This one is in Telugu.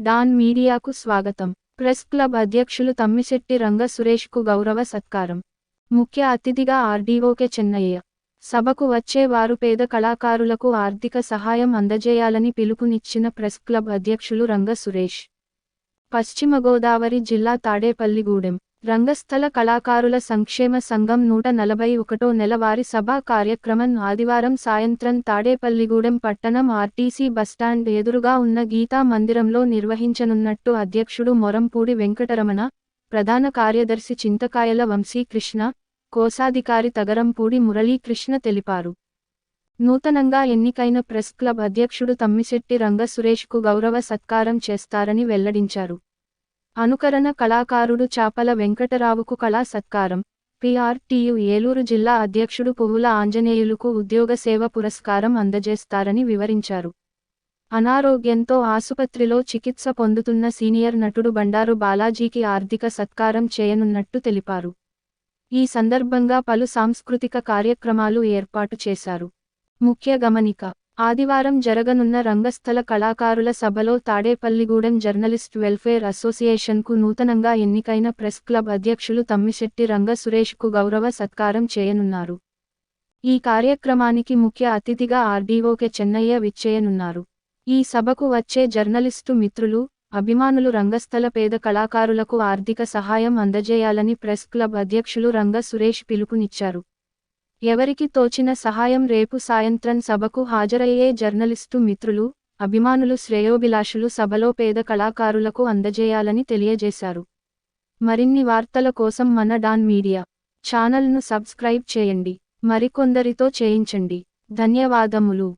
డాన్ మీడియాకు స్వాగతం. ప్రెస్ క్లబ్ అధ్యక్షులు తమ్మిశెట్టి రంగ సురేష్కు గౌరవ సత్కారం. ముఖ్య అతిథిగా ఆర్డీఓకే చెన్నయ్య. సభకు వచ్చే వారు పేద కళాకారులకు ఆర్థిక సహాయం అందజేయాలని పిలుపునిచ్చిన ప్రెస్ క్లబ్ అధ్యక్షులు రంగ సురేష్. పశ్చిమ గోదావరి జిల్లా తాడేపల్లిగూడెం. రంగస్థల కళాకారుల సంక్షేమ సంఘం నూట నలభై ఒకటో నెలవారి సభా కార్యక్రమం ఆదివారం సాయంత్రం తాడేపల్లిగూడెం పట్టణం ఆర్టీసీ బస్టాండ్ ఎదురుగా ఉన్న గీతా మందిరంలో నిర్వహించనున్నట్టు అధ్యక్షుడు మొరంపూడి వెంకటరమణ ప్రధాన కార్యదర్శి చింతకాయల వంశీకృష్ణ కోశాధికారి తగరంపూడి మురళీకృష్ణ తెలిపారు. నూతనంగా ఎన్నికైన ప్రెస్ క్లబ్ అధ్యక్షుడు తమ్మిశెట్టి రంగ సురేష్కు గౌరవ సత్కారం చేస్తారని వెల్లడించారు. అనుకరణ కళాకారుడు చాపల వెంకటరావుకు కళా సత్కారం. పిఆర్టీయు ఏలూరు జిల్లా అధ్యక్షుడు పువ్వుల ఆంజనేయులకు ఉద్యోగ సేవ పురస్కారం అందజేస్తారని వివరించారు. అనారోగ్యంతో ఆసుపత్రిలో చికిత్స పొందుతున్న సీనియర్ నటుడు బండారు బాలాజీకి ఆర్థిక సత్కారం చేయనున్నట్టు తెలిపారు. ఈ సందర్భంగా పలు సాంస్కృతిక కార్యక్రమాలు ఏర్పాటు చేశారు. ముఖ్య గమనిక ఆదివారం జరగనున్న రంగస్థల కళాకారుల సభలో తాడేపల్లిగూడెం జర్నలిస్ట్ వెల్ఫేర్ అసోసియేషన్కు నూతనంగా ఎన్నికైన ప్రెస్ క్లబ్ అధ్యక్షులు తమ్మిశెట్టి రంగ సురేష్కు గౌరవ సత్కారం చేయనున్నారు. ఈ కార్యక్రమానికి ముఖ్య అతిథిగా ఆర్డీఓకే చెన్నయ్య విచ్చేయనున్నారు. ఈ సభకు వచ్చే జర్నలిస్టు మిత్రులు అభిమానులు రంగస్థల పేద కళాకారులకు ఆర్థిక సహాయం అందజేయాలని ప్రెస్ క్లబ్ అధ్యక్షులు రంగ సురేష్ పిలుపునిచ్చారు. ఎవరికి తోచిన సహాయం రేపు సాయంత్రం సభకు హాజరయ్యే జర్నలిస్టు మిత్రులు అభిమానులు శ్రేయోభిలాషులు సభలో పేద కళాకారులకు అందజేయాలని తెలియజేశారు. మరిన్ని వార్తల కోసం మన డాన్ మీడియా ఛానల్ను సబ్స్క్రైబ్ చేయండి. మరికొందరితో చేయించండి. ధన్యవాదములు.